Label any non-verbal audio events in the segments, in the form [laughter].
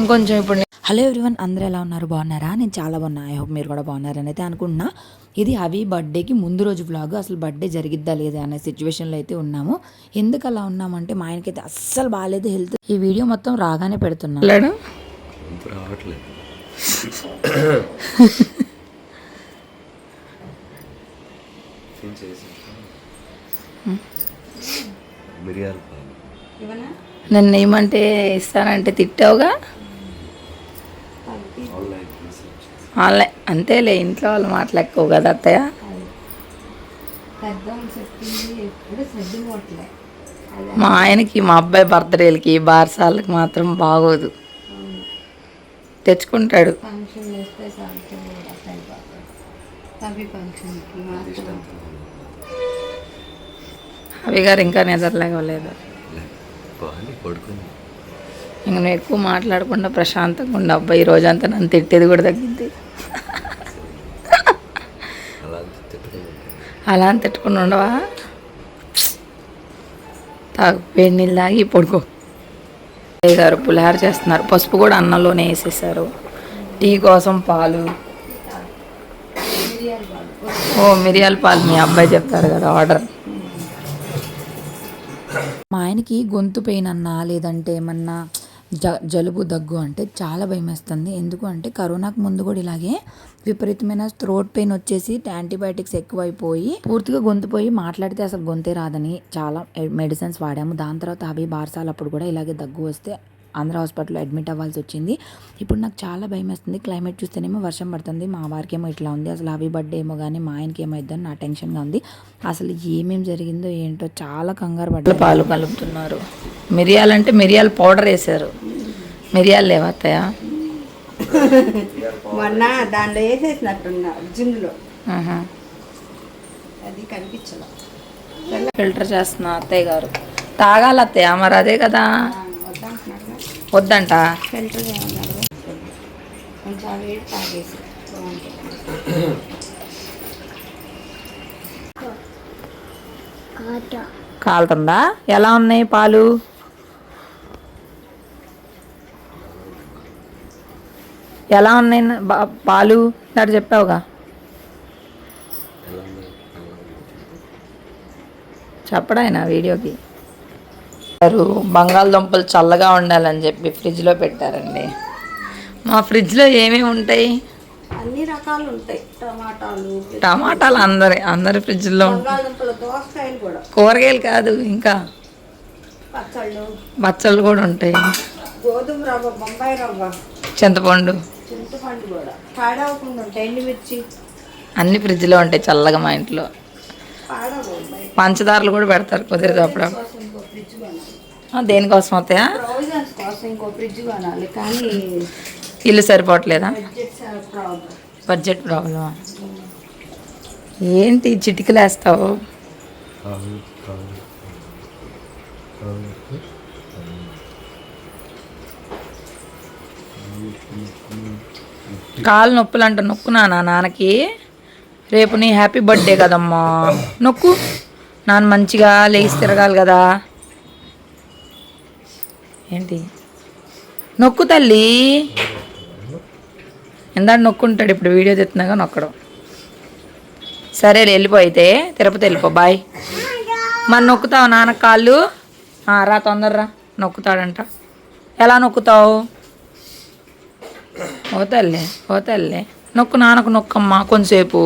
ఇంకొంచెం ఇప్పుడు hello everyone అందరూ ఎలా ఉన్నారు? బాగున్నారా? నేను చాలా బాగున్నా. ఐ హోప్ మీరు కూడా బాగున్నారని అయితే అనుకుంటున్నా. ఇది హవి బర్త్డేకి ముందు రోజు వ్లాగ్ అసలు బర్త్డే జరిగిద్దా లేదా అనే సిచ్యువేషన్లో అయితే ఉన్నాము. ఎందుకు అలా ఉన్నామంటే మా ఆయనకైతే అస్సలు బాగాలేదు హెల్త్. ఈ వీడియో మొత్తం రాగానే పెడుతున్నా. గొంతు రావట్లేదు. మిరియాల పాలు. నన్ను ఏమంటే ఇస్తానంటే తిట్టావుగా? ఆన్లైన్ అంతేలే ఇంట్లో వాళ్ళు మాట్లాడుకోవు కదా అత్తయ్య? మా ఆయనకి మా అబ్బాయి బర్త్డేలకి బారసాలకి మాత్రం బాగోదు. తెచ్చుకుంటాడు. అవి గారు ఇంకా నిద్రలేగలేదు పడుకుంది. ఇంక నువ్వు ఎక్కువ మాట్లాడకుండా ప్రశాంతంగా ఉండు అబ్బాయి ఈ రోజంతా నన్ను తిట్టేది కూడా తగ్గింది. అలా అని తిట్టుకుని ఉండవా? తాగు వేడి నీళ్ళు తాగి పడుకో. గారు పులిహార చేస్తున్నారు. పసుపు కూడా అన్నంలోనే వేసేసారు. టీ కోసం పాలు. ఓ మిరియాల పాలు మీ అబ్బాయి చెప్తారు కదా ఆర్డర్. మా ఆయనకి గొంతు పెయిన్ అన్నా లేదంటే ఏమన్నా జ జలుబు దగ్గు అంటే చాలా భయం వేస్తుంది ఎందుకు అంటే కరోనాకు ముందు కూడా ఇలాగే విపరీతమైన థ్రోట్ పెయిన్ వచ్చేసి యాంటీబయాటిక్స్ ఎక్కువైపోయి పూర్తిగా గొంతుపోయి మాట్లాడితే అసలు గొంతే రాదని చాలా మెడిసిన్స్ వాడాము. దాని తర్వాత అవి బార్సాలు అప్పుడు కూడా ఇలాగే దగ్గు వస్తే ఆంధ్ర హాస్పిటల్లో అడ్మిట్ అవ్వాల్సి వచ్చింది ఇప్పుడు నాకు చాలా భయం వేస్తుంది క్లైమేట్ చూస్తేనేమో వర్షం పడుతుంది. మా వారికి ఏమో ఇట్లా ఉంది. అసలు అవి బర్త్డే ఏమో కానీ మా ఆయనకి ఏమైందని నా టెన్షన్గా ఉంది. అసలు ఏమేం జరిగిందో ఏంటో చాలా కంగారు పడ్డ పాలు కలుపుతున్నారు? మిరియాలంటే మిరియాల పౌడర్ వేశారు. మిరియాలు లేవా అత్తయ్య? మొన్న దాంట్లో వేసేసినట్టున్నా జిమ్లో. అది కనిపించలే. ఫిల్టర్ చేస్తున్నా అత్తయ్య గారు. తాగాలి అత్తయ్య మరి అదే కదా. వద్దంట. ఫిల్టర్ కొంచెం వేడి తాగేసి కాలుతుందా? ఎలా ఉన్నాయి పాలు? ఎలా ఉన్నాయి పాలు? దాడు చెప్పావుగా. చెప్పడాయన వీడియోకి? బంగాళదుంపలు చల్లగా ఉండాలని చెప్పి ఫ్రిడ్జ్లో పెట్టారండి. మా ఫ్రిడ్జ్లో ఏమేమి ఉంటాయి? అన్ని రకాలు ఉంటాయి. టమాటాలు టమాటాలు అందరి అందరి ఫ్రిడ్జ్లో దోసకాయలు కూడా. కూరగాయలు కాదు ఇంకా. పచ్చళ్ళు. బచ్చలు కూడా ఉంటాయి. గోధుమ రవ్వ బొంబాయి రవ్వ. చింతపండు. చింతపండు కూడా. పాడవకుండా ఉంటాయి. ఎండుమిర్చి. అన్ని ఫ్రిడ్జ్లో ఉంటాయి చల్లగా మా ఇంట్లో. పాడవు పంచదారలు కూడా పెడతారు కుదిరితే అప్పుడు కోసం ఇంకో ఫ్రిడ్జ్ కొనాలి ఆ, దేనికోసం వస్తాయా ప్రొవిజన్స్ కోసం ఇంకో ఫ్రిడ్జ్ కొనాలి కానీ ఇల్లు సరిపోవట్లేదా? బడ్జెట్ ప్రాబ్లం బడ్జెట్ ప్రాబ్లమా ఏంటి చిటికలు వేస్తావు కాలు నొప్పులు అంట నొక్కునా నా నాన్నకి? రేపు నీ హ్యాపీ బర్త్డే కదమ్మా. నొక్కు. నాన్న మంచిగా లేచి తిరగాలి కదా. ఏంటి? నొక్కు తల్లి. ఎందాడు నొక్కుంటాడు ఇప్పుడు వీడియో తెస్తున్నాగా నొక్కడం. సరే వెళ్ళిపో అయితే. తిరుపతి వెళ్ళిపో బాయ్. మరి నొక్కుతావు నాన్న కాళ్ళు? ఆ, రా తొందరరా. నొక్కుతాడంట. ఎలా నొక్కుతావు? ఓ తల్లి ఓ తల్లి. నొక్కు నాన్నకు నొక్కమ్మా కొంతసేపు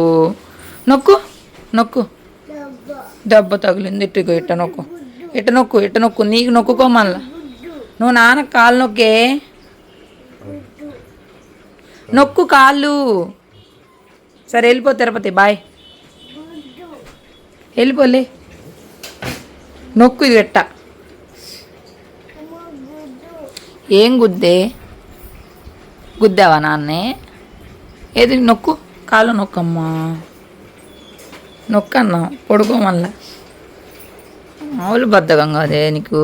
నొక్కు నొక్కు. దెబ్బ తగిలింది ఇట్టుకో ఇట్ట నొక్కు. ఇట్ట నొక్కు ఇట్ట నొక్కు. నీకు నొక్కుకో మళ్ళీ. నువ్వు నాన్న కాళ్ళు నొక్కే? నొక్కు కాళ్ళు. సరే వెళ్ళిపో తిరుపతి బాయ్. వెళ్ళిపోలే. నొక్కు ఇది పెట్ట. ఏం గుద్దే? గుద్దావా నాన్నే? ఏది? నొక్కు? కాలు నొక్కమ్మా. నొక్కన్నా పొడుకో మళ్ళా. మామూలు బద్ధకంగా అదే నీకు.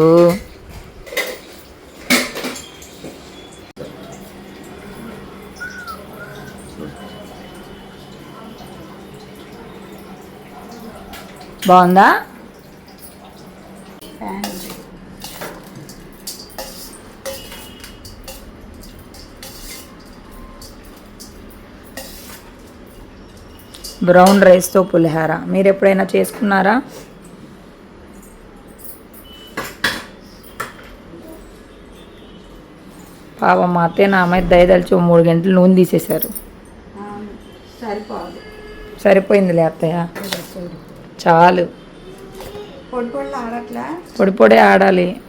బాగుందా? బ్రౌన్ రైస్తో పులిహార. మీరు ఎప్పుడైనా చేసుకున్నారా? పాపం మా అత్తే నా అమ్మాయి దయదలిచి మూడు గంటలు నూనె తీసేశారు. సరిపోయిందిలే అత్తయ్యా. చాలు. పొడి పొడి పొడి ఆడాలి.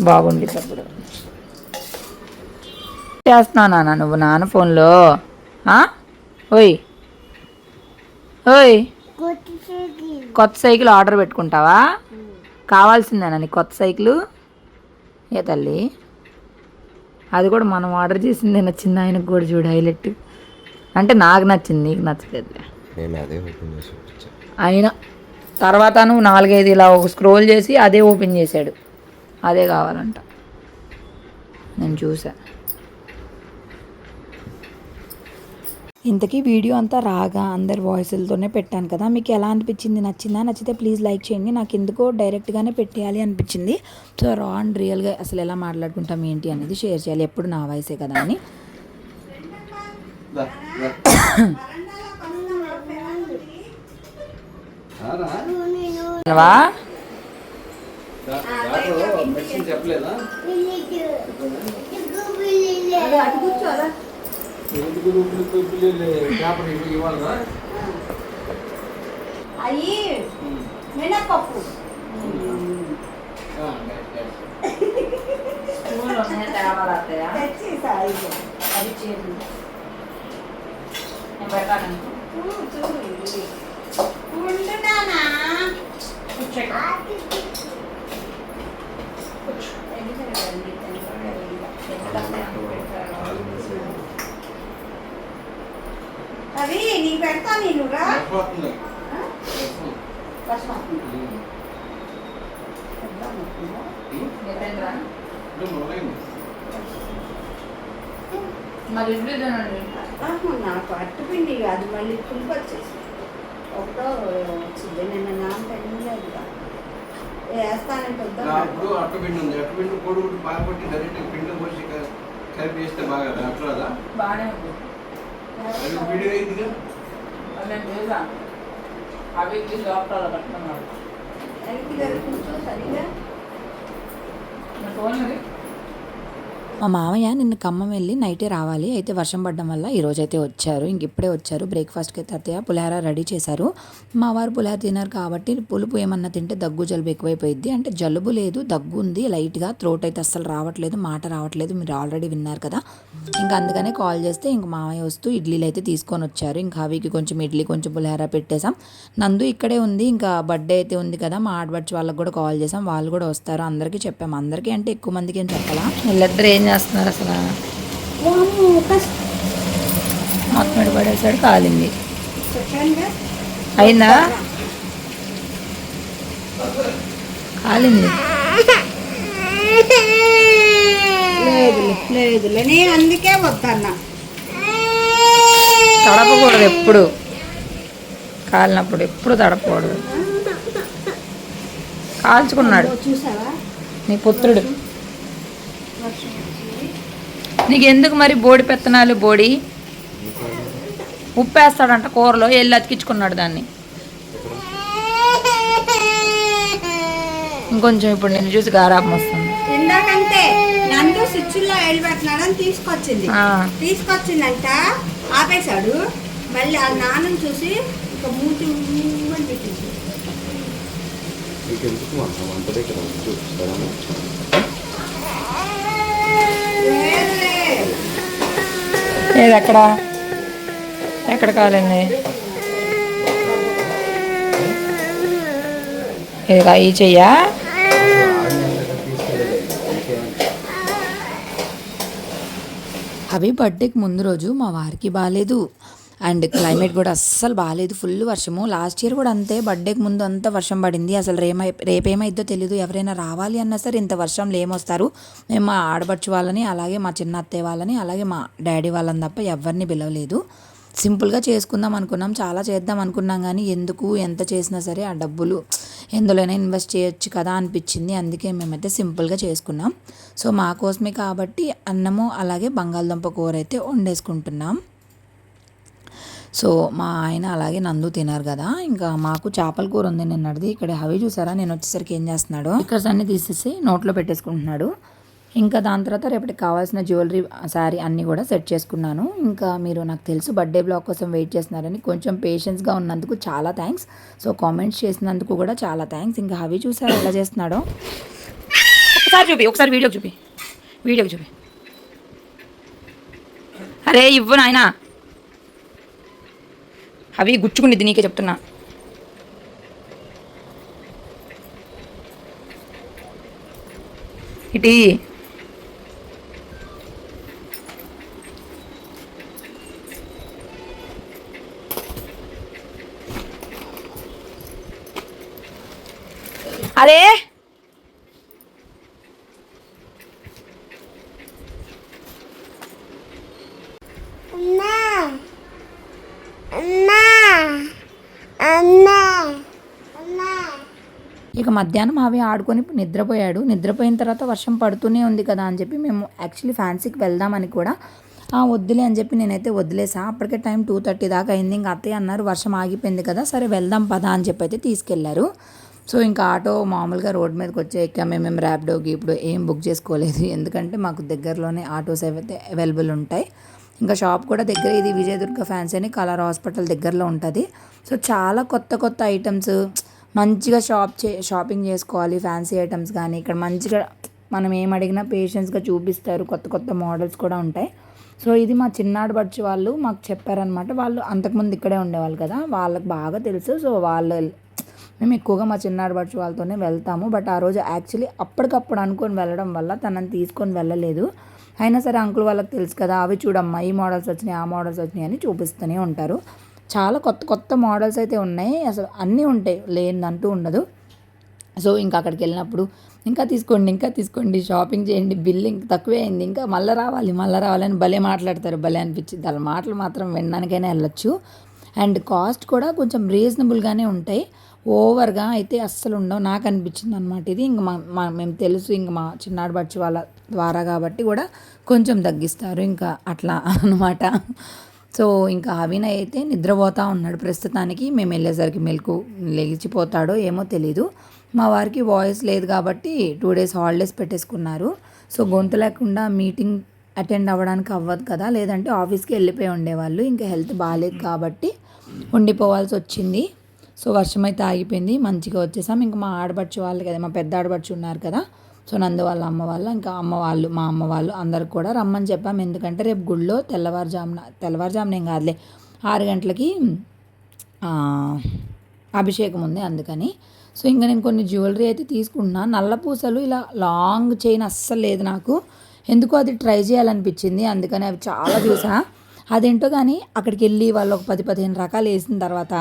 బాగుంది అప్పుడు చేస్తున్నావు నాన్న నువ్వు నాన్న ఫోన్లో? ఆ? ఓయ్. ఓయ్. కొత్త సైకిల్ ఆర్డర్ పెట్టుకుంటావా? కావాల్సిందేనా నీకు కొత్త సైకిల్? ఏ తల్లి? అది కూడా మనం ఆర్డర్ చేసిందే నచ్చింది ఆయనకు కూడా చూడు హైలైట్. అంటే నాకు నచ్చింది నీకు నచ్చలేదులే. అయినా తర్వాత నువ్వు నాలుగైదు ఇలా ఒక స్క్రోల్ చేసి అదే ఓపెన్ చేశాడు. అదే కావాలంట. నేను చూసా. ఇంతకీ వీడియో అంతా రాగా అందరి వాయిస్లతోనే పెట్టాను కదా మీకు ఎలా అనిపించింది? నచ్చిందా? నచ్చితే ప్లీజ్ లైక్ చేయండి. నాకు ఎందుకో డైరెక్ట్గానే పెట్టేయాలి అనిపించింది. సో రా అండ్ రియల్గా అసలు ఎలా మాట్లాడుకుంటాం ఏంటి అనేది షేర్ చేయాలి. ఎప్పుడు నా వాయిసే కదా అని. [coughs] అయ్యి మినపప్పు తెచ్చి సాయిగా అది చేదు. ఉండునానా అవి నీకు పెడతా నేను మరి నాకు అట్టుపిండి కాదు మళ్ళీ పులుపు వచ్చేసి ఒకటో వచ్చింది నిన్న నాన్న లేదు వేస్తానంటే వద్దా అప్పుడు అట్టపిండి ఉంది అట్టపిండి కోడి గుడ్డు బాగా కొట్టి డైరెక్ట్ పిండి పోసి క- కలిపి చేస్తే బాగా రాదా? అట్లా రాదా? బాగానే ఉంది అది విడిగా అయిందిగా అదే తెలుసా అవి లోపల పెట్టుకున్నాడు వెనక్కి జరుగు కూర్చో సరిగా మా మామయ్య నిన్న ఖమ్మం వెళ్ళి నైటే రావాలి. అయితే వర్షం పడడం వల్ల ఈరోజు అయితే వచ్చారు. ఇంక ఇప్పుడే వచ్చారు. బ్రేక్ఫాస్ట్కి అయితే అత్తయ్య పులిహార రెడీ చేశారు. మా వారు పులిహార తిన్నారు కాబట్టి పులుపు ఏమన్నా తింటే దగ్గు జలుబు ఎక్కువైపోయింది అంటే జలుబు లేదు దగ్గు ఉంది లైట్గా త్రోట్ అయితే అస్సలు రావట్లేదు మాట రావట్లేదు. మీరు ఆల్రెడీ విన్నారు కదా. ఇంకా అందుకనే కాల్ చేస్తే ఇంక మామయ్య వస్తూ ఇడ్లీలు అయితే తీసుకొని వచ్చారు. ఇంకా అవికి కొంచెం ఇడ్లీ కొంచెం పులిహార పెట్టేశాం. నందు ఇక్కడే ఉంది. ఇంకా బర్త్డే అయితే ఉంది కదా. మా ఆడబడ్చి వాళ్ళకి కూడా కాల్ చేసాం వాళ్ళు కూడా వస్తారు. అందరికీ చెప్పాము అందరికీ అంటే ఎక్కువ మందికి ఏం చెప్పాలా. వీళ్ళిద్దరు ఏం చేస్తున్నారు అసలు. మొత్తం పడేసాడు కాలింది. అయిందా? కాలింది. లేదు లేదులే నేను అందుకే వద్దన్నా. తడపకూడదు ఎప్పుడు. కాలినప్పుడు ఎప్పుడు తడపకూడదు. కాల్చుకున్నాడు. నీ పుత్రుడు. నీకు ఎందుకు మరి బోడి పెత్తనాలు బోడి? ఉప్పేస్తాడంట కూరలో వెళ్ళి అతికించుకున్నాడు దాన్ని. ఇంకొంచెం ఇప్పుడు నేను చూసి గారాపం వస్తుంది. ఇందాకంటే నందు స్విచ్లో వేలు పెట్టినాడని తీసుకొచ్చింది. తీసుకొచ్చిందంట ఆపేశాడు. మళ్ళీ ఆ నాన్నని చూసి ఇక మూతి పెట్టింది నీకు ఎందుకు మా వంట దగ్గర చూపిస్తారా లేదులే. ఏది? ఎక్కడ ఎక్కడ కావాలండి ఏదా ఈ చెయ్యా? అవి బర్త్డేకి ముందు రోజు మా వారికి బాగాలేదు అండ్ క్లైమేట్ కూడా అస్సలు బాగాలేదు ఫుల్ వర్షము. లాస్ట్ ఇయర్ కూడా అంతే. బర్త్డేకి ముందు అంత వర్షం పడింది. అసలు రేమై రేపేమైద్దో తెలియదు ఎవరైనా రావాలి అన్నా సరే ఇంత వర్షంలో ఏమొస్తారు మేము మా ఆడపడుచు వాళ్ళని అలాగే మా చిన్న అత్తయ్య వాళ్ళని అలాగే మా డాడీ వాళ్ళని తప్ప ఎవరిని పిలవలేదు. సింపుల్గా చేసుకుందాం అనుకున్నాం. చాలా చేద్దాం అనుకున్నాం కానీ ఎందుకు ఎంత చేసినా సరే ఆ డబ్బులు ఎందులోనే ఇన్వెస్ట్ చేయొచ్చు కదా అనిపించింది. అందుకే మేమైతే సింపుల్గా చేసుకున్నాం. సో మా కోసమే కాబట్టి అన్నము అలాగే బంగాళదుంప కూర అయితే వండేసుకుంటున్నాం. సో మా ఆయన అలాగే నందు తినారు కదా. ఇంకా మాకు చేపల కూర ఉంది నిన్నటిది. ఇక్కడ హవి చూసారా? నేను వచ్చేసరికి ఏం చేస్తున్నాడు? ఇక్కడ అన్ని తీసేసి నోట్లో పెట్టేసుకుంటున్నాడు. ఇంకా దాని తర్వాత రేపటికి కావాల్సిన జ్యువెలరీ శారీ అన్నీ కూడా సెట్ చేసుకున్నాను. ఇంకా మీరు నాకు తెలుసు బర్త్డే బ్లాగ్ కోసం వెయిట్ చేస్తున్నారని కొంచెం పేషెన్స్గా ఉన్నందుకు చాలా థ్యాంక్స్ సో కామెంట్స్ చేసినందుకు కూడా చాలా థ్యాంక్స్ ఇంకా హవి చూసారా? ఎలా చేస్తున్నాడో? ఒకసారి చూపి ఒకసారి వీడియోకి చూపి. వీడియోకి చూపి. అరే ఇవ్వు నాయనా. అవి గుచ్చుకునిద్ది నీకే చెప్తున్నా. ఇటీ ఇక మధ్యాహ్నం అవి ఆడుకొని నిద్రపోయాడు. నిద్రపోయిన తర్వాత వర్షం పడుతూనే ఉంది కదా అని చెప్పి మేము యాక్చువల్లీ ఫ్యాన్సీకి వెళ్దామని కూడా "ఆ, వద్దులే అని చెప్పి నేనైతే వదిలేసా. అప్పటికే టైం టూ థర్టీ దాకా అయింది. ఇంకా అత్తయ్య అన్నారు వర్షం ఆగిపోయింది కదా సరే వెళ్దాం పదా అని చెప్పి అయితే తీసుకెళ్ళారు. సో ఇంకా ఆటో మామూలుగా రోడ్ మీదకి వచ్చే ఎక్కాము మేము ర్యాపిడోకి ఇప్పుడు ఏం బుక్ చేసుకోలేదు. ఎందుకంటే మాకు దగ్గరలోనే ఆటోస్ అయితే అవైలబుల్ ఉంటాయి. ఇంకా షాప్ కూడా దగ్గర ఇది విజయదుర్గ ఫ్యాన్సీ అని కలర్ హాస్పిటల్ దగ్గరలో ఉంటుంది. సో చాలా కొత్త కొత్త ఐటమ్స్ మంచిగా షాప్ చే షాపింగ్ చేసుకోవాలి ఫ్యాన్సీ ఐటమ్స్ కానీ. ఇక్కడ మంచిగా మనం ఏం అడిగినా పేషెన్స్గా చూపిస్తారు. కొత్త కొత్త మోడల్స్ కూడా ఉంటాయి. సో ఇది మా చిన్నాడు బడ్చి వాళ్ళు మాకు చెప్పారనమాట వాళ్ళు అంతకుముందు ఇక్కడే ఉండేవాళ్ళు కదా. వాళ్ళకి బాగా తెలుసు. సో వాళ్ళు మేము ఎక్కువగా మా చిన్నాడు బడ్చి వాళ్ళతోనే వెళ్తాము. బట్ ఆ రోజు యాక్చువల్లీ అప్పటికప్పుడు అనుకొని వెళ్ళడం వల్ల తనని తీసుకొని వెళ్ళలేదు. అయినా సరే అంకుల్ వాళ్ళకి తెలుసు కదా అవి చూడమ్మా ఈ మోడల్స్ వచ్చినాయి ఆ మోడల్స్ వచ్చినాయి అని చూపిస్తూనే ఉంటారు. చాలా కొత్త కొత్త మోడల్స్ అయితే ఉన్నాయి. అసలు అన్నీ ఉంటాయి. లేదంటూ ఉండదు. సో ఇంకా అక్కడికి వెళ్ళినప్పుడు ఇంకా తీసుకోండి ఇంకా తీసుకోండి షాపింగ్ చేయండి బిల్ ఇంకా తక్కువే అయింది. ఇంకా మళ్ళీ రావాలి మళ్ళీ రావాలని భలే మాట్లాడతారు భలే అనిపించింది. వాళ్ళ మాటలు మాత్రం వినడానికైనా వెళ్ళొచ్చు. అండ్ కాస్ట్ కూడా కొంచెం రీజనబుల్గానే ఉంటాయి. ఓవర్గా అయితే అస్సలు ఉండవు. నాకు అనిపించింది అనమాట ఇది. ఇంక మా మా మేము తెలుసు ఇంక మా చిన్నాడు బచ్చి వాళ్ళ ద్వారా కాబట్టి కూడా కొంచెం తగ్గిస్తారు. ఇంకా అట్లా అనమాట సో ఇంకా అవినయ్ అయితే నిద్రపోతూ ఉన్నాడు. ప్రస్తుతానికి మేము వెళ్ళేసరికి మెలకు లేచిపోతాడో ఏమో తెలీదు. మా వారికి వాయిస్ లేదు కాబట్టి టూ డేస్ హాలిడేస్ పెట్టేసుకున్నారు. సో గొంతు లేకుండా మీటింగ్ అటెండ్ అవ్వడానికి అవ్వదు కదా. లేదంటే ఆఫీస్కి వెళ్ళిపోయి ఉండేవాళ్ళు. ఇంకా హెల్త్ బాగాలేదు కాబట్టి ఉండిపోవాల్సి వచ్చింది. సో వర్షం అయితే ఆగిపోయింది. మంచిగా వచ్చేసాం. ఇంకా మా ఆడపడుచు వాళ్ళు కదా మా పెద్ద ఆడపడుచు ఉన్నారు కదా. సో నందు వాళ్ళ అమ్మ వాళ్ళ ఇంకా అమ్మ వాళ్ళు మా అమ్మ వాళ్ళు అందరికి కూడా రమ్మని చెప్పాము ఎందుకంటే రేపు గుళ్ళో తెల్లవారుజామున తెల్లవారుజామున ఏం కాదులే ఆరు గంటలకి అభిషేకం ఉంది అందుకని. సో ఇంకా నేను కొన్ని జ్యువెలరీ అయితే తీసుకున్నా నల్ల పూసలు ఇలా లాంగ్ చైన్ అస్సలు లేదు నాకు. ఎందుకో అది ట్రై చేయాలనిపించింది అందుకని అవి చాలా చూసా. అదేంటో కానీ అక్కడికి వెళ్ళి వాళ్ళు ఒక పది పదిహేను రకాలు వేసిన తర్వాత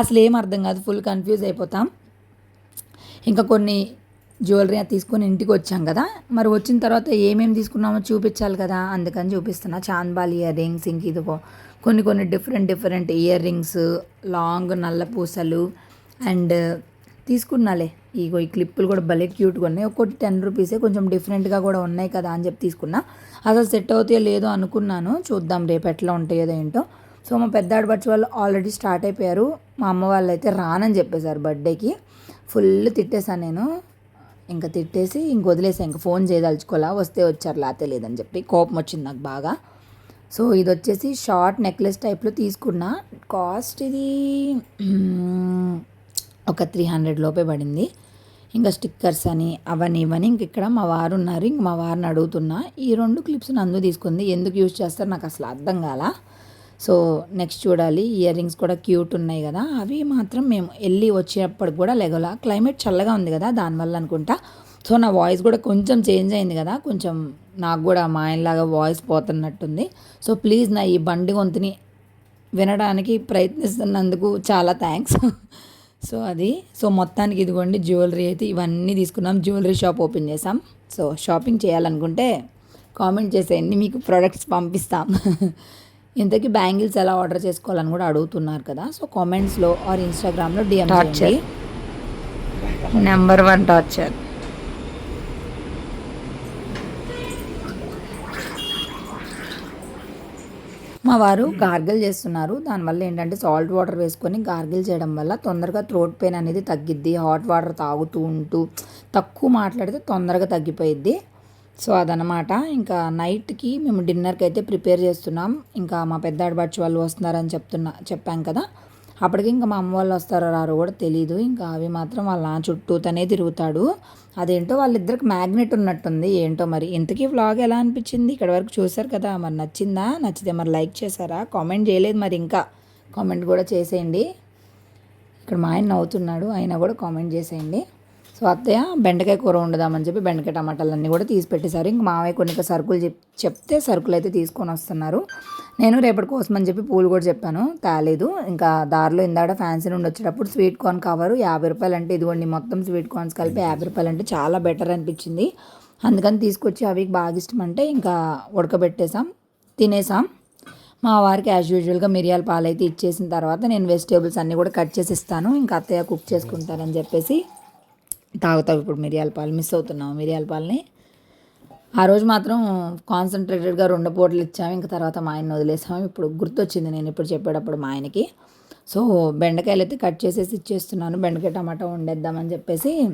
అసలు ఏం అర్థం కాదు ఫుల్ కన్ఫ్యూజ్ అయిపోతాం. ఇంకా కొన్ని జ్యువెలరీ అది తీసుకొని ఇంటికి వచ్చాం కదా. మరి వచ్చిన తర్వాత ఏమేమి తీసుకున్నామో చూపించాలి కదా. అందుకని చూపిస్తున్నా. చాంద్బాల్ ఇయర్ రింగ్స్ ఇంక ఇదిగో. కొన్ని కొన్ని different different earrings long నల్ల పూసలు అండ్ తీసుకున్నాలే. ఇగో ఈ క్లిప్పులు కూడా భలే క్యూట్గా ఉన్నాయి. ఒక్కొక్కటి టెన్ రూపీసే కొంచెం డిఫరెంట్గా కూడా ఉన్నాయి కదా అని చెప్పి తీసుకున్నా. అసలు సెట్ అవుతాయో లేదో అనుకున్నాను. చూద్దాం రేపు ఎట్లా ఉంటాయో ఏంటో. సో మా పెద్ద ఆడపడుచు వాళ్ళు ఆల్రెడీ స్టార్ట్ అయిపోయారు. మా అమ్మ వాళ్ళు అయితే రానని చెప్పేశారు బర్త్డేకి. ఫుల్ తిట్టేశాను నేను. ఇంకా తిట్టేసి ఇంక వదిలేసా ఇంకా ఫోన్ చేయదలుచుకోవాలా వస్తే వచ్చారు లేతే లేదని చెప్పి కోపం వచ్చింది నాకు బాగా. సో ఇది వచ్చేసి షార్ట్ నెక్లెస్ టైప్లో తీసుకున్నా. కాస్ట్ ఇది ఒక త్రీ హండ్రెడ్ లోపే పడింది. ఇంకా స్టిక్కర్స్ అని అవని ఇవని ఇంక ఇక్కడ మా వారు ఉన్నారు. ఇంక మా వారిని అడుగుతున్నా. ఈ రెండు క్లిప్స్ నందు తీసుకుంది. ఎందుకు యూజ్ చేస్తారు నాకు అసలు అర్థం కాలా. సో నెక్స్ట్ చూడాలి ఇయర్ రింగ్స్ కూడా క్యూట్ ఉన్నాయి కదా అవి మాత్రం మేము వెళ్ళి వచ్చేటప్పటికి కూడా లెగల క్లైమేట్ చల్లగా ఉంది కదా దానివల్ల అనుకుంటా. సో నా వాయిస్ కూడా కొంచెం చేంజ్ అయింది కదా కొంచెం నాకు కూడా మా ఆయనలాగా వాయిస్ పోతున్నట్టుంది. సో ప్లీజ్ నా ఈ బండి గొంతుని వినడానికి ప్రయత్నిస్తున్నందుకు చాలా థ్యాంక్స్. సో అది సో మొత్తానికి ఇదిగోండి జ్యువెలరీ అయితే ఇవన్నీ తీసుకున్నాం. జ్యువెలరీ షాప్ ఓపెన్ చేసాం సో షాపింగ్ చేయాలనుకుంటే కామెంట్ చేసేయండి మీకు ప్రొడక్ట్స్ పంపిస్తాం. ఇంతకీ బ్యాంగిల్స్ ఎలా ఆర్డర్ చేసుకోవాలని కూడా అడుగుతున్నారు కదా. సో కామెంట్స్లో ఆర్ ఇన్స్టాగ్రామ్లో DM torture. Number one torture. మా వారు గార్గిల్ చేస్తున్నారు. దానివల్ల ఏంటంటే సాల్ట్ వాటర్ వేసుకొని గార్గిల్ చేయడం వల్ల తొందరగా థ్రోట్ పెయిన్ అనేది తగ్గిద్ది హాట్ వాటర్ తాగుతూ ఉంటూ తక్కువ మాట్లాడితే తొందరగా తగ్గిపోయిద్ది. సో అదనమాట ఇంకా నైట్కి మేము డిన్నర్కి అయితే ప్రిపేర్ చేస్తున్నాం. ఇంకా మా పెద్ద ఆడబడుచు వాళ్ళు వస్తున్నారని చెప్తున్నా చెప్పాం కదా. అప్పటికి ఇంకా మా అమ్మ వాళ్ళు వస్తారో రారో కూడా తెలియదు ఇంకా అవి మాత్రం వాళ్ళ చుట్టూతోనే తిరుగుతాడు. అదేంటో వాళ్ళిద్దరికి మ్యాగ్నెట్ ఉన్నట్టుంది. ఏంటో మరి ఇంతకీ వ్లాగ్ ఎలా అనిపించింది? ఇక్కడ వరకు చూసారు కదా. మరి నచ్చిందా? నచ్చితే మరి లైక్ చేశారా? కామెంట్ చేయలేదు మరి ఇంకా. కామెంట్ కూడా చేసేయండి. ఇక్కడ మా ఆయన నవ్వుతున్నాడు. అయినా కూడా కామెంట్ చేసేయండి. సో అత్తయ్య బెండకాయ కూర వండుదామని చెప్పి బెండకాయ టమాటాలు అన్నీ కూడా తీసి పెట్టేశారు. ఇంక మావయ్య కొన్ని సరుకులు చెప్ చెప్తే సరుకులు అయితే తీసుకొని వస్తున్నారు. నేను రేపటి కోసం అని చెప్పి పూలు కూడా చెప్పాను. తేలేదు. ఇంకా దారిలో ఇందాక ఫ్యాన్సీ నుండి వచ్చేటప్పుడు స్వీట్ కార్న్ కవరు యాభై రూపాయలు అంటే ఇదిగోండి మొత్తం స్వీట్ కార్న్స్ కలిపి యాభై రూపాయలు అంటే చాలా బెటర్ అనిపించింది. అందుకని తీసుకొచ్చి అవి బాగా ఇష్టం అంటే ఇంకా ఉడకబెట్టేసాం తినేసాం మా వారికి యాజ్ యూజువల్గా మిరియాల పాలు అయితే ఇచ్చేసిన తర్వాత నేను వెజిటేబుల్స్ అన్నీ కూడా కట్ చేసి ఇస్తాను. ఇంకా అత్తయ్య కుక్ చేసుకుంటారని చెప్పేసి తాగుతావు ఇప్పుడు మిరియాల పాలు మిస్ అవుతున్నావు మిరియాల పాలని. ఆ రోజు మాత్రం కాన్సన్ట్రేటెడ్గా రెండు పూటలు ఇచ్చాము ఇంకా తర్వాత మా ఆయన వదిలేసాము. ఇప్పుడు గుర్తొచ్చింది నేను ఇప్పుడు చెప్పేటప్పుడు మా ఆయనకి. సో బెండకాయలు అయితే కట్ చేసేసి ఇచ్చేస్తున్నాను. బెండకాయ టమాటా వండేద్దామని చెప్పేసి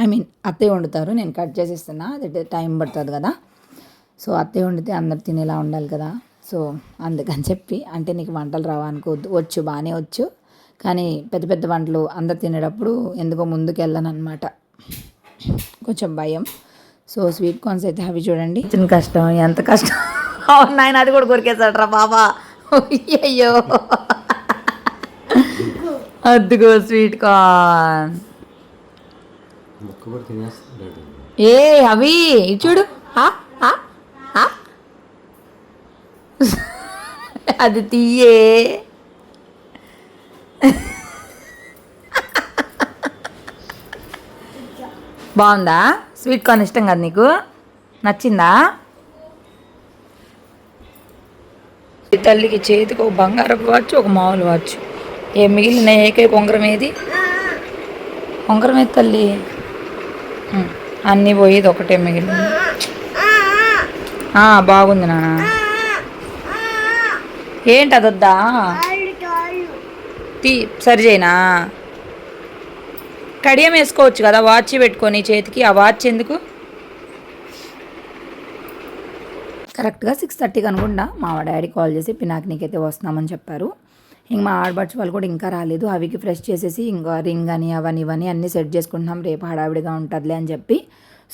ఐ మీన్ అత్తయ్య వండుతారు నేను కట్ చేసేస్తున్నా. అది టైం పడుతుంది కదా. సో అత్తయ్య వండితే అందరు తినేలా ఉండాలి కదా. సో అందుకని చెప్పి అంటే నీకు వంటలు రావా అనుకోవద్దు. వచ్చు బాగానే వచ్చు. కానీ పెద్ద పెద్ద వంటలు అందరు తినేటప్పుడు ఎందుకో ముందుకు వెళ్ళను అనమాట కొంచెం భయం. సో స్వీట్ కార్న్స్ అయితే అవి చూడండి. చిన్న కష్టం ఎంత కష్టం. అవును నాయన అది కూడా కొరికేశాడు రా బాబా. అయ్యో అద్దుగో స్వీట్ కార్న్. ఏ అవి చూడు. ఆ, అది తీయే. బాగుందా? స్వీట్ కార్న్ ఇష్టం కదా నీకు? నచ్చిందా? తల్లికి చేతికి ఒక బంగారపు వాచ్ ఒక మామూలు వాచ్. ఏ మిగిలిన ఏకైక ఉంగరం ఏది? ఉంగరం ఏది తల్లి? అన్నీ పోయేది ఒకటే మిగిలింది బాగుంది నాన్న. ఏంటి అదొద్దా? తీ సరి కడియం వేసుకోవచ్చు కదా వాచ్ పెట్టుకొని చేతికి ఆ వాచ్ ఎందుకు? కరెక్ట్గా సిక్స్ థర్టీకి అనుకుంటా మా డాడీ కాల్ చేసి పినాకినికి అయితే వస్తున్నామని చెప్పారు. ఇంక మా ఆడబడ్స్ వాళ్ళు కూడా ఇంకా రాలేదు. అవికి ఫ్రెష్ చేసేసి ఇంకా రింగ్ అని అవని ఇవని అన్నీ సెట్ చేసుకుంటున్నాం. రేపు హడావిడిగా ఉంటుందిలే అని చెప్పి.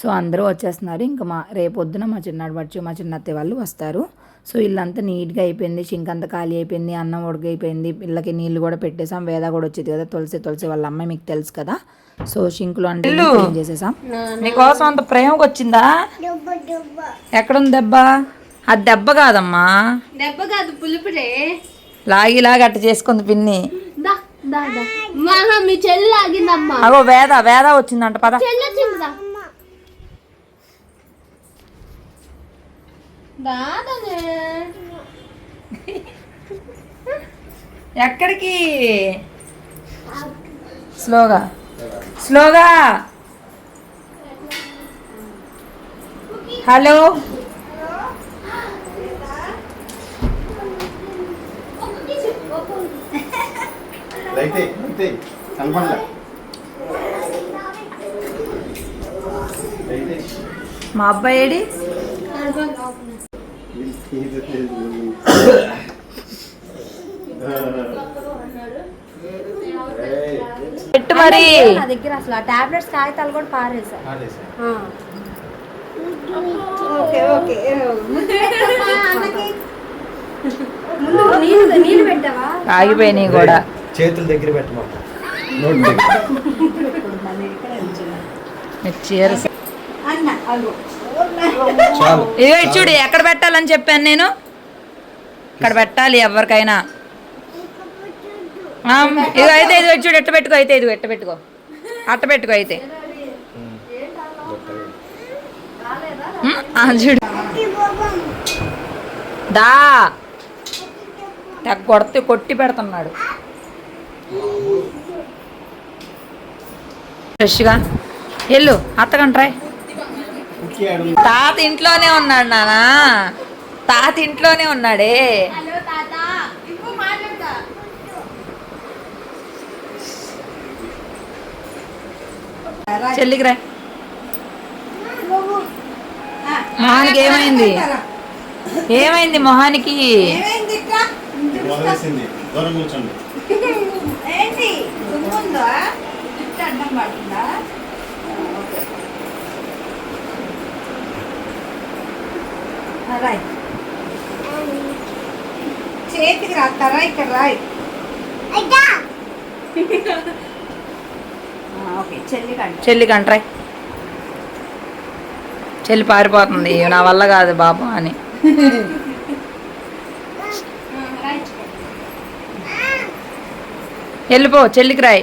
సో అందరూ వచ్చేస్తున్నారు. ఇంకా మా రేపు పొద్దున మా చిన్నాడబడ్చు మా చిన్నత్తయ్య వాళ్ళు వస్తారు. సో ఇల్లంతా నీట్గా అయిపోయింది సింక్ అంతా ఖాళీ అయిపోయింది అన్నం ఉడకైపోయింది పిల్లకి నీళ్ళు కూడా పెట్టేసాం వేద కూడా వచ్చేది కదా తులసి తులసి వాళ్ళ అమ్మాయి మీకు తెలుసు కదా. సో షింకులో అంటే క్లీన్ చేసేసాం. నీకోసం అంత ప్రేమకు వచ్చిందా? ఎక్కడుంది దెబ్బ? అది దెబ్బ కాదమ్మా. దెబ్బ కాదు పులుపురే లాగి లాగి అట్ట చేసుకుంది పిన్ని. అగో వేద వేద వచ్చిందంట పద. ఎక్కడికి? స్లోగా. స్లోగా. హలో. మా అబ్బాయి ఏడి పెట్టు మరి. నా దగ్గర అసలు. ఆ టాబ్లెట్స్ కాగితాలు కూడా పారేసా ఓకే ఓకే. ముందు నీళ్ళు నీళ్ళు పెట్టావా? ఆగిపోయినాయి కూడా. చేతుల దగ్గర పెట్టమా నోటి దగ్గర. చీర అన్న అగో ఇటు చూడు ఎక్కడ పెట్టాలని చెప్పాను నేను? ఇక్కడ పెట్టాలి ఎవరికైనా. ఆ, ఇదిగో అయితే ఇది చూడు ఎట్ట పెట్టుకో అయితే ఇది ఎట్ట పెట్టుకో. అట్ట పెట్టుకో అయితే. చూడు. దా. తెగ కొడితే కొట్టి పెడుతున్నాడు. ఫ్రెష్గా వెళ్ళు అత్తకంట్రాయ్ తాత ఇంట్లోనే ఉన్నాడు నానా. తాత ఇంట్లోనే ఉన్నాడే. చెల్లికిరా మొహానికి ఏమైంది? ఏమైంది మొహానికి? రాయ్ చేతికి రాస్తారా? ఇక్కడ రాయ్. ఆ, ఓకే. చెల్లి పారిపోతుంది. నా వల్ల కాదు బాబు అని. వెళ్ళిపో చెల్లికి రాయ్.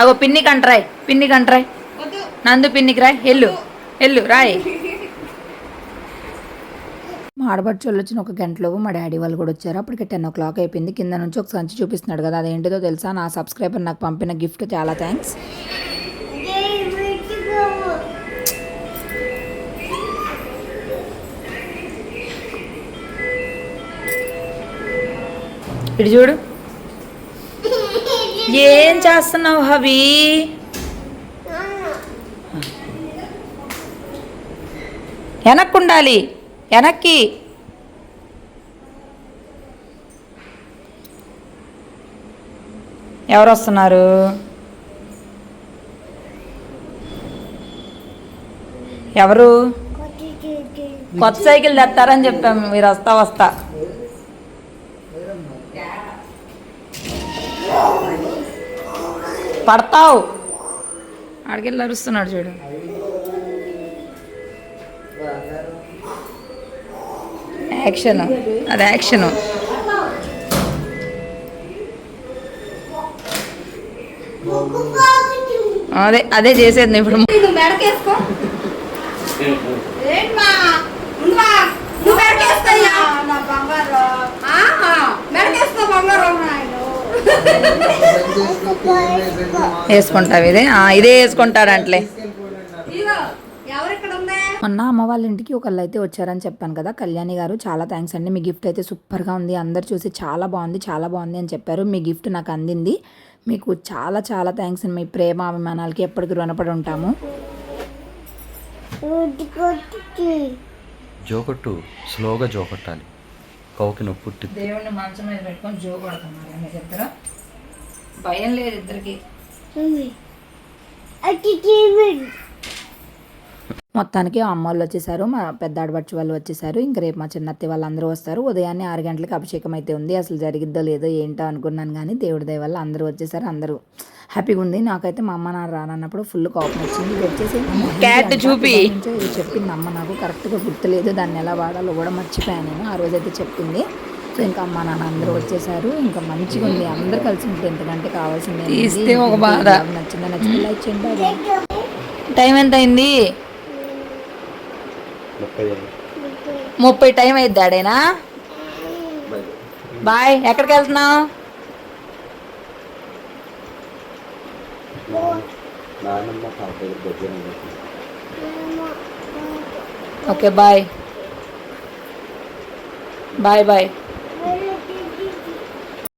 అగో పిన్నికి అంటరాయ్ పిన్నికి అంటరాయ్ నందు పిన్నికి రాయ్. ఎల్లు ఎల్లు రాయ్. మా ఆడపడుచు వాళ్ళు వచ్చిన ఒక గంటలోపు మా డాడీ వాళ్ళు కూడా వచ్చారు. అప్పటికి టెన్ ఓ క్లాక్ అయిపోయింది. కింద నుంచి ఒక సంచి చూపిస్తున్నాడు కదా అదేంటిదో తెలుసా? నా సబ్స్క్రైబర్ నాకు పంపిన గిఫ్ట్ చాలా థ్యాంక్స్. ఇటు చూడు. ఏం చేస్తున్నావు హవి? వెనక్కి ఉండాలి వెనక్కి. ఎవరు వస్తున్నారు ఎవరు? కొత్త సైకిల్ తెస్తారని చెప్పాము మీరు వస్తా వస్తా. పడతావు. అడిగి అరుస్తున్నాడు చూడు. యాక్షన్ అది యాక్షన్ అదే అదే చేసేది ఇప్పుడు. నువ్వు మెడకేసుకో ఏంటమ్మా ఉండవా? నువ్వు మెడకేస్తాయా నా బంగారు. ఆహా మెడకేసుకో బంగారు. నాయను వేసుకుంటావు ఇదే? ఆ, ఇదే వేసుకుంటాడంట్లే. మొన్న అమ్మ వాళ్ళ ఇంటికి ఒకళ్ళు అయితే వచ్చారని చెప్పాను కదా. కళ్యాణి గారు చాలా థ్యాంక్స్ అండి. మీ గిఫ్ట్ అయితే సూపర్గా ఉంది. అందరు చూసి చాలా బాగుంది చాలా బాగుంది అని చెప్పారు. మీ గిఫ్ట్ నాకు అందింది. మీకు చాలా చాలా థ్యాంక్స్ అండి. మీ ప్రేమ అభిమానాలకి ఎప్పటికీ రుణపడి ఉంటాము. జోకొట్టు స్లోగా జోకొట్టాలి. కౌకి నొప్పి దేవుడిని మంచం మీద పెట్టుకొని జో కొడుతున్నారు ఇద్దరు భయం లేదు ఇద్దరికి. మొత్తానికి అమ్మ వాళ్ళు వచ్చేసారు మా పెద్ద ఆడబడుచు వాళ్ళు వచ్చేసారు. ఇంక రేపు మా చిన్నత్తి వాళ్ళందరూ వస్తారు. ఉదయాన్నే ఆరు గంటలకు అభిషేకం అయితే ఉంది. అసలు జరిగిద్దో లేదో ఏంటో అనుకున్నాను కానీ దేవుడి దయ వల్ల అందరూ వచ్చేసారు. అందరూ హ్యాపీగా ఉంది. నాకైతే మా అమ్మ నాన్న రానన్నప్పుడు ఫుల్ కోపం వచ్చింది. వచ్చేసి క్యాట్ చూపి. చెప్పింది అమ్మ నాకు. కరెక్ట్గా గుర్తులేదు. దాన్ని ఎలా వాడాలో కూడా మర్చిపోయాను నేను. ఆ రోజైతే చెప్పింది. సో ఇంకా అమ్మ నాన్న అందరూ వచ్చేసారు. ఇంకా మంచిగా ఉంది. అందరూ కలిసి ఉంటే ఎంతకంటే కావాల్సింది. నచ్చిందా నచ్చింది లైక్ చేయండి. టైం ఎంత అయింది? ముప్పై టైం అయింది డాడేనా? బాయ్ ఎక్కడికి వెళ్తున్నావు. Okay bye. Bye bye.